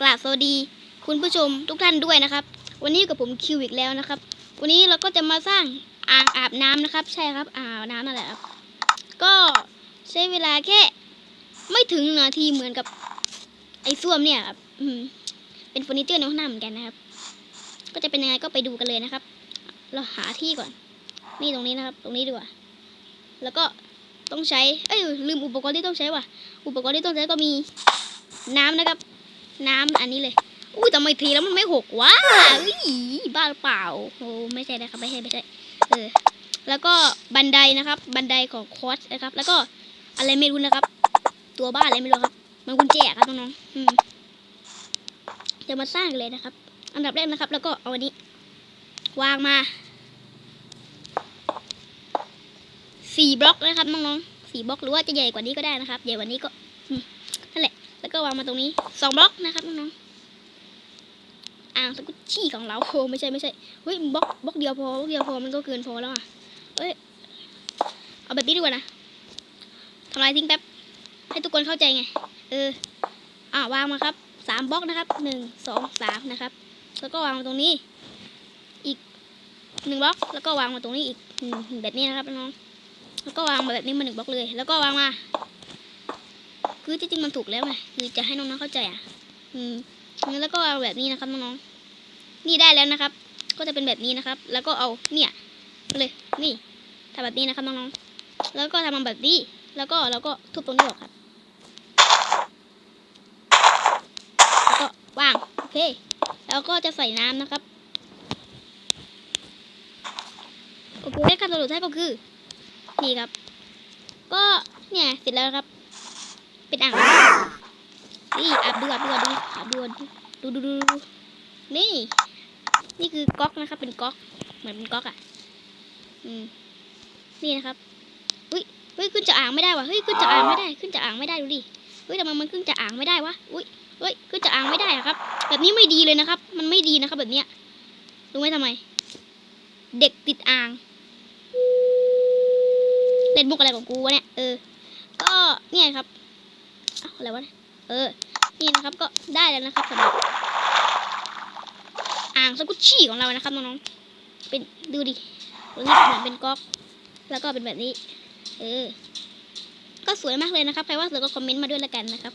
กราบสวัสดี คุณผู้ชมทุกท่านด้วยนะครับ วันนี้อยู่กับผมคิวอีกแล้วนะครับ วันนี้เราก็จะมาสร้างอ่างอาบน้ำนะครับ ใช่ครับอ่างอาบน้ำนั่นแหละครับ ก็ใช้เวลาแค่ ไม่ถึงนาทีเหมือนกับ ไอ้ส้วมเนี่ยครับอืมเป็นเฟอร์นิเจอร์ในห้องน้ำเหมือนกันนะครับ ก็จะเป็นยังไงก็ไปดูกันเลยนะครับ เราหาที่ก่อน นี่ตรงนี้นะครับ ตรงนี้ดีกว่า แล้วก็ต้องใช้ เอ้ยลืมอุปกรณ์ที่ต้องใช้ว่ะ อุปกรณ์ที่ต้องใช้ก็มีน้ำนะครับ น้ำอันนี้เลย อุ้ยทำไมทีแล้วมันไม่หกวะอุ้ยบ้าหรือเปล่าโอ้ไม่ใช่นะครับไม่ใช่ไม่ใช่เออแล้วก็บันไดนะครับ บันไดของคอสนะครับ แล้วก็อะไรไม่รู้นะครับ ตัวบ้านอะไรไม่รู้ครับ มันกุญแจครับน้องๆอืมจะมาสร้างเลยนะครับ อันดับแรกนะครับ แล้วก็เอาอันนี้ วางมาสี่บล็อกนะครับน้องๆสี่บล็อกหรือว่าจะใหญ่กว่านี้ก็ได้นะครับ ใหญ่กว่านี้ก็นั่นแหละ แล้วก็วางมาตรงนี้สองบล็อกนะครับน้องๆอ่างสกุชชี่ของเราโอ้ไม่ใช่ไม่ใช่เฮ้ยบล็อกบล็อกเดียวพอบล็อกเดียวพอมันก็เกินพอแล้วอะเอ้ยเอาแบบนี้ดีกว่านะทำลายทิ้งแป๊บให้ทุกคนเข้าใจไง เอออ่าวางมาครับสามบล็อกนะครับหนึ่งสองสามนะครับ แล้วก็วางมาตรงนี้ อีกหนึ่งบล็อกแล้วก็วางมาตรงนี้อีกแบบนี้นะครับน้องแล้วก็วางมาแบบนี้มาหนึ่งบล็อกเลย แล้วก็วางมา คือจริงมันถูกแล้วไงคือจะให้น้องๆเข้าใจอะ อืมแล้วก็วาแบบนี้นะครับน้องๆนี่ได้แล้วนะครับ ก็จะเป็นแบบนี้นะครับ แล้วก็เอาเนี่ยเลยนี่ทำแบบนี้นะครับน้องๆแล้วก็ทำมาแบบนี้ แล้วก็แล้วก็ทุบตรงนี้ออกครับแล้วก็วางโอเคแล้วก็จะใส่น้ำนะครับโอเคขั้นตอนสุดท้ก็คือนี่ครับ ก็เนี่ยเสร็จแล้วครับ เป็นอ่างนี่อาบดูอาบดูอาบดูอาบดูดูดูดูดูนี่ นี่คือก๊อกนะครับ เป็นก๊อก เหมือนเป็นก๊อกอะ อืม นี่นะครับเฮ้ยเฮ้ยขึ้นจากอ่างไม่ได้วะเฮ้ยขึ้นจากอ่างไม่ได้ ขึ้นจากอ่างไม่ได้ดูดิ เฮ้ยทำไมมันขึ้นจากอ่างไม่ได้วะ อุ้ยเฮ้ยขึ้นจากอ่างไม่ได้อะครับ แบบนี้ไม่ดีเลยนะครับ มันไม่ดีนะครับ แบบเนี้ยรู้ไหมทำไม เด็กติดอ่างเล่นบุกอะไรของกูวะเนี่ย เออ ก็เนี่ยครับ อะไรวะเนี่ยเออ นี่นะครับก็ได้แล้วนะครับสำหรับอ่างสกุชชี่ของเรานะครับน้องๆ เป็นดูดิตรงนี้เหมือนเป็นก๊อก แล้วก็เป็นแบบนี้ เออ ก็สวยมากเลยนะครับ ใครว่าสวยก็คอมเมนต์มาด้วยละกันนะครับ